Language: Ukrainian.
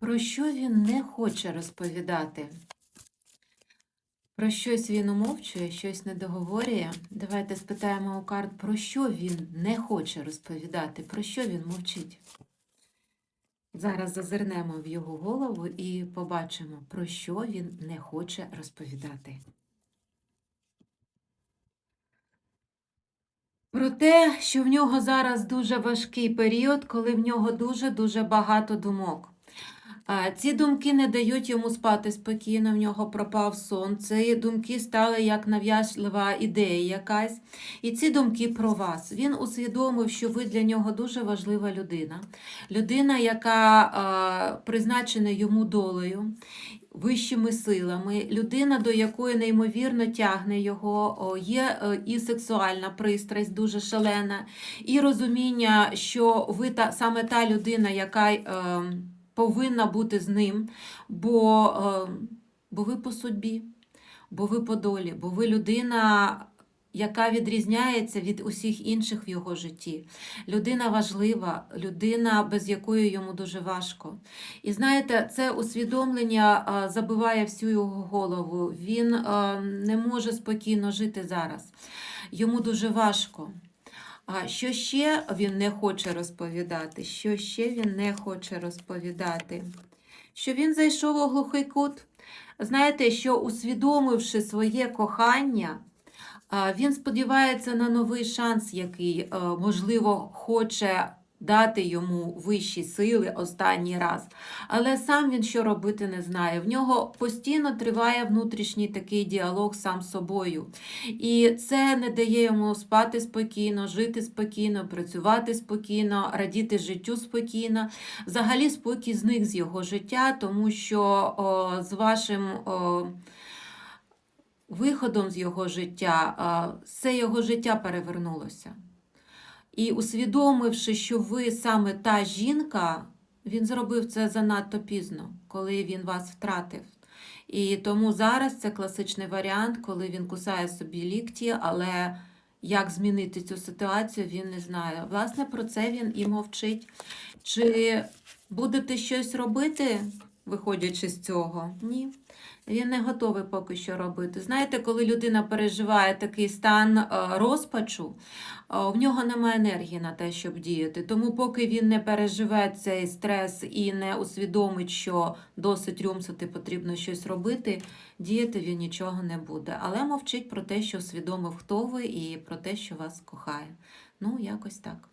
Про що він не хоче розповідати? Про щось він умовчує, щось не договорює. Давайте спитаємо у карт, про що він не хоче розповідати, про що він мовчить. Зараз зазирнемо в його голову і побачимо, про що він не хоче розповідати. Про те, що в нього зараз дуже важкий період, коли в нього дуже-дуже багато думок. Ці думки не дають йому спати спокійно, в нього пропав сон. Ці думки стали як нав'язлива ідея якась. І ці думки про вас. Він усвідомив, що ви для нього дуже важлива людина. Людина, яка призначена йому долею, вищими силами, людина, до якої неймовірно тягне його, є е, і сексуальна пристрасть дуже шалена, і розуміння, що ви та саме та людина, яка. Повинна бути з ним, бо, е, бо ви по судьбі, бо ви по долі, бо ви людина, яка відрізняється від усіх інших в його житті. Людина важлива, людина, без якої йому дуже важко. І знаєте, це усвідомлення е, забиває всю його голову. Він е, не може спокійно жити зараз. Йому дуже важко. А що ще він не хоче розповідати? Що ще він не хоче розповідати? Що він зайшов у глухий кут. Знаєте, що усвідомивши своє кохання, він сподівається на новий шанс, який, е, можливо, хоче дати йому вищі сили останній раз. Але сам він що робити не знає. В нього постійно триває внутрішній такий діалог сам з собою. І це не дає йому спати спокійно, жити спокійно, працювати спокійно, радіти життю спокійно. Взагалі спокій зник з його життя, тому що о, з вашим. О, Виходом з його життя, все його життя перевернулося. І усвідомивши, що ви саме та жінка, він зробив це занадто пізно, коли він вас втратив. І тому зараз це класичний варіант, коли він кусає собі лікті, але як змінити цю ситуацію, він не знає. Власне, про це він і мовчить. Чи будете щось робити, виходячи з цього? Ні. Він не готовий поки що робити. Знаєте, коли людина переживає такий стан е, розпачу, е, в нього немає енергії на те, щоб діяти. Тому, поки він не переживе цей стрес і не усвідомить, що досить рюмсати, потрібно щось робити, діяти він нічого не буде. Але мовчить про те, що усвідомив, хто ви, і про те, що вас кохає. Ну, якось так.